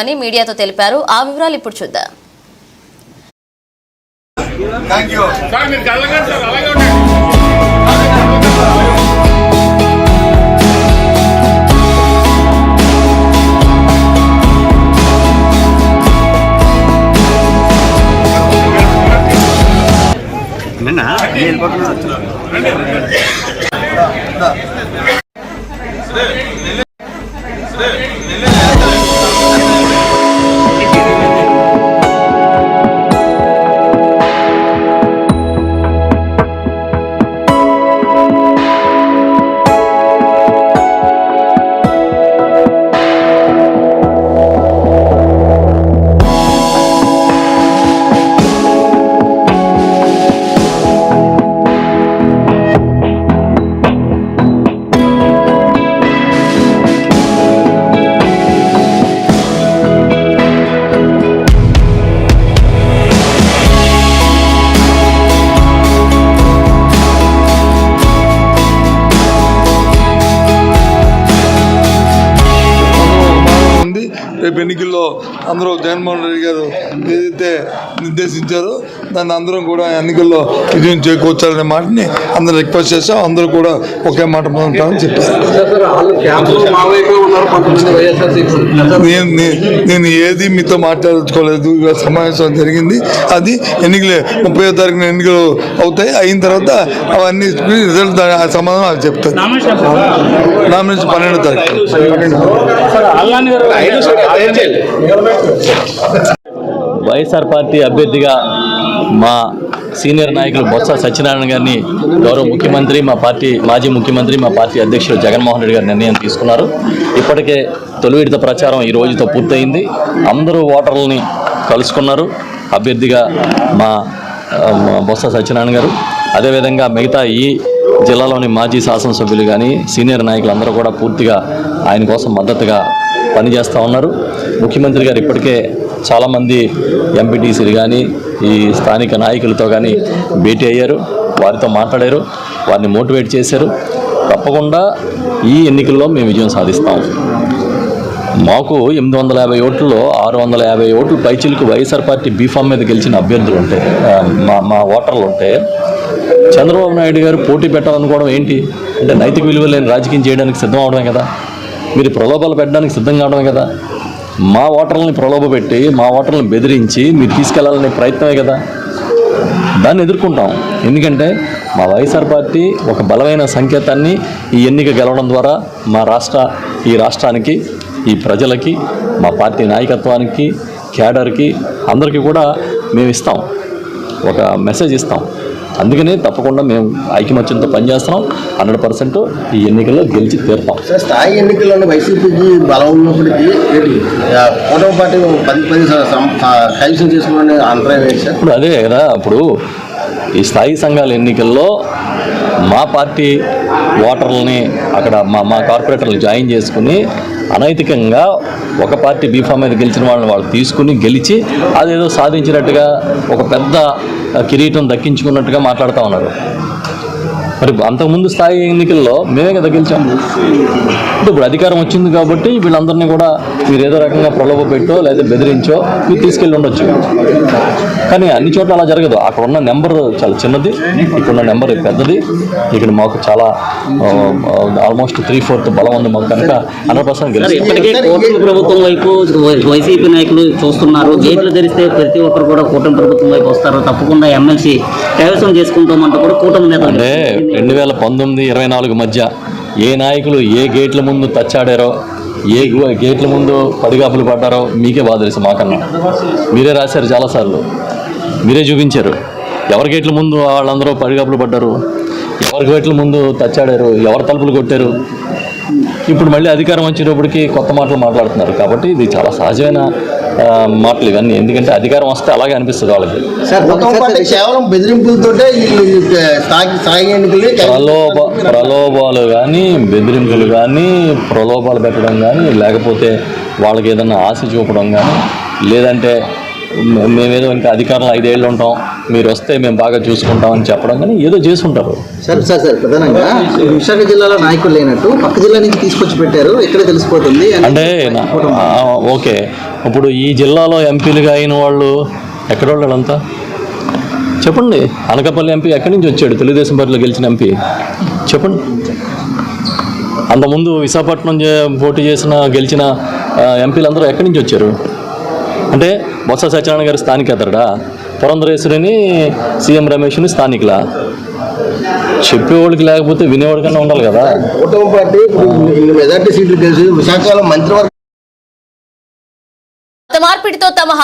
అని మీడియాతో తెలిపారు. ఆ వివరాలు ఇప్పుడు చూద్దాం. నిన్న ఉంది. రేపు ఎన్నికల్లో అందరూ జగన్మోహన్ రెడ్డి గారు ఏదైతే నిర్దేశించారో దాన్ని అందరం కూడా ఎన్నికల్లో విజయం చేకూర్చాలనే మాటని అందరూ రిక్వెస్ట్ చేస్తాం అందరూ కూడా ఒకే మాట మీద ఉంటామని చెప్పారు. నేను నేను ఏది మీతో మాట్లాడుకోలేదు. సమావేశం జరిగింది. అది ఎన్నికలు ముప్పై తారీఖున ఎన్నికలు అవుతాయి. అయిన తర్వాత అవన్నీ రిజల్ట్ సమాధానం చెప్తాను నామినేషన్ పన్నెండో తారీఖు. వైఎస్ఆర్ పార్టీ అభ్యర్థిగా మా సీనియర్ నాయకులు బొత్స సత్యనారాయణ గారిని గౌరవ ముఖ్యమంత్రి మా పార్టీ మాజీ ముఖ్యమంత్రి మా పార్టీ అధ్యక్షుడు జగన్మోహన్ రెడ్డి గారు నిర్ణయం తీసుకున్నారు. ఇప్పటికే తొలి విడత ప్రచారం ఈ రోజుతో పూర్తయింది. అందరూ ఓటర్లని కలుసుకున్నారు. అభ్యర్థిగా మా బొత్స సత్యనారాయణ గారు. అదేవిధంగా మిగతా ఈ జిల్లాలోని మాజీ శాసనసభ్యులు కానీ సీనియర్ నాయకులు అందరూ కూడా పూర్తిగా ఆయన కోసం మద్దతుగా పనిచేస్తూ ఉన్నారు. ముఖ్యమంత్రి గారు ఇప్పటికే చాలామంది ఎంపీటీసీలు కానీ ఈ స్థానిక నాయకులతో కానీ భేటీ అయ్యారు. వారితో మాట్లాడారు. వారిని మోటివేట్ చేశారు. తప్పకుండా ఈ ఎన్నికల్లో మేము విజయం సాధిస్తాం. మాకు ఎనిమిది వందల యాభై ఓట్లలో ఆరు వందల యాభై ఓట్లు పైచిలకు వైఎస్ఆర్ పార్టీ బీఫామ్ మీద గెలిచిన అభ్యర్థులు ఉంటే మా మా ఓటర్లు ఉంటే చంద్రబాబు నాయుడు గారు పోటీ పెట్టాలనుకోవడం ఏంటి? అంటే నైతిక విలువ లేని రాజకీయం చేయడానికి సిద్ధం అవడమే కదా. మీరు ప్రలోభాలు పెట్టడానికి సిద్ధంగా ఉండడం కదా. మా ఓటర్లని ప్రలోభ పెట్టి మా ఓటర్లను బెదిరించి మీరు తీసుకెళ్ళాలనే ప్రయత్నమే కదా. దాన్ని ఎదుర్కొంటాం. ఎందుకంటే మా వైఎస్ఆర్ పార్టీ ఒక బలమైన సంకేతాన్ని ఈ ఎన్నిక గెలవడం ద్వారా మా రాష్ట్ర ఈ రాష్ట్రానికి ఈ ప్రజలకి మా పార్టీ నాయకత్వానికి క్యాడర్కి అందరికీ కూడా మేము ఇస్తాం. ఒక మెసేజ్ ఇస్తాం. అందుకనే తప్పకుండా మేము ఐకమత్యంతో పనిచేస్తున్నాం. హండ్రెడ్ పర్సెంట్ ఈ ఎన్నికల్లో గెలిచి తీరుతాం. సార్ స్థాయి ఎన్నికల్లోనే వైసీపీకి బలం ఉన్నప్పటికీ కూటమి పార్టీ పది పది కైవసం చేసుకోవాలని అంతరాయం ఇప్పుడు అదే కదా ఇప్పుడు ఈ స్థాయి సంఘాల ఎన్నికల్లో మా పార్టీ ఓటర్లని అక్కడ మా మా కార్పొరేటర్లు జాయిన్ చేసుకుని అనైతికంగా ఒక పార్టీ బీఫామ్ మీద గెలిచిన వాళ్ళని వాళ్ళు తీసుకుని గెలిచి అదేదో సాధించినట్టుగా ఒక పెద్ద కిరీటం దక్కించుకున్నట్టుగా మాట్లాడుతూ ఉన్నారు. మరి అంతకుముందు స్థాయి ఎన్నికల్లో మేమే కదా గెలిచాము అంటే ఇప్పుడు అధికారం వచ్చింది కాబట్టి వీళ్ళందరినీ కూడా మీరు ఏదో రకంగా ప్రలోభ పెట్టో లేదా బెదిరించో మీరు తీసుకెళ్ళి ఉండొచ్చు. కానీ అన్ని చోట్ల అలా జరగదు. అక్కడ ఉన్న నెంబర్ చాలా చిన్నది ఇక్కడ ఉన్న నెంబర్ పెద్దది. ఇక్కడ మాకు చాలా ఆల్మోస్ట్ త్రీ ఫోర్త్ బలం ఉంది మాకు కనుక హండ్రెడ్ పర్సెంట్ కూటమి ప్రభుత్వం వైపు వైసీపీ నాయకులు చూస్తున్నారు. గేట్లు తెరిస్తే ప్రతి ఒక్కరు కూడా కూటమి ప్రభుత్వం వైపు వస్తారు. తప్పకుండా ఎమ్మెల్సీ కైవసం చేసుకుంటామంటూ కూడా కూటమి నేతలు రెండు వేల పంతొమ్మిది ఇరవై నాలుగు మధ్య ఏ నాయకులు ఏ గేట్ల ముందు తచ్చాడారో ఏ గేట్ల ముందు పడిగాపులు పడ్డారో మీకే బాధ తెలుసు మాకన్నా. మీరే రాశారు చాలాసార్లు. మీరే చూపించారు. ఎవరి గేట్ల ముందు వాళ్ళందరూ పడిగాపులు పడ్డారు? ఎవరి గేట్ల ముందు తచ్చాడారు? ఎవరు తలుపులు కొట్టారు? ఇప్పుడు మళ్ళీ అధికారం వచ్చేటప్పటికి కొత్త మాటలు మాట్లాడుతున్నారు కాబట్టి ఇది చాలా సహజమైన మాటలు ఇవన్నీ. ఎందుకంటే అధికారం వస్తే అలాగే అనిపిస్తుంది వాళ్ళకి. కేవలం బెదిరింపులతోటే ఎన్నికల్ని ప్రలోభ ప్రలోభాలు కానీ బెదిరింపులు కానీ ప్రలోభాలు పెట్టడం కానీ లేకపోతే వాళ్ళకి ఏదన్నా ఆశ చూపడం కానీ లేదంటే మేమేదో ఇంకా అధికారంలో ఐదేళ్ళు ఉంటాం. మీరు వస్తే మేము బాగా చూసుకుంటాం అని చెప్పడం కానీ ఏదో చేసుకుంటారు సార్ సార్ సార్ ప్రధానంగా విశాఖ జిల్లాలో నాయకులు లేనట్టు పక్క జిల్లా నుంచి తీసుకొచ్చి పెట్టారు. ఎక్కడ తెలిసిపోతుంది అంటే ఓకే. ఇప్పుడు ఈ జిల్లాలో ఎంపీలుగా అయిన వాళ్ళు ఎక్కడ వాళ్ళంతా చెప్పండి. అనకాపల్లి ఎంపీ ఎక్కడి నుంచి వచ్చాడు? తెలుగుదేశం పార్టీలో గెలిచిన ఎంపీ. చెప్పండి. అంతకుముందు విశాఖపట్నం పోటీ చేసిన గెలిచిన ఎంపీలందరూ ఎక్కడి నుంచి వచ్చారు? అంటే బొత్స సత్యనారాయణ గారి స్థానికేతరుడా? పురంధరేశ్వరిని సీఎం రమేష్ని స్థానికులా? చెప్పేవాడికి లేకపోతే వినేవాడికన్నా ఉండాలి కదా. కూటమి పార్టీ మెజార్టీ సీట్లు గెలిచి విశాఖలో మంత్రివర్గ మత మార్పిడితో తమ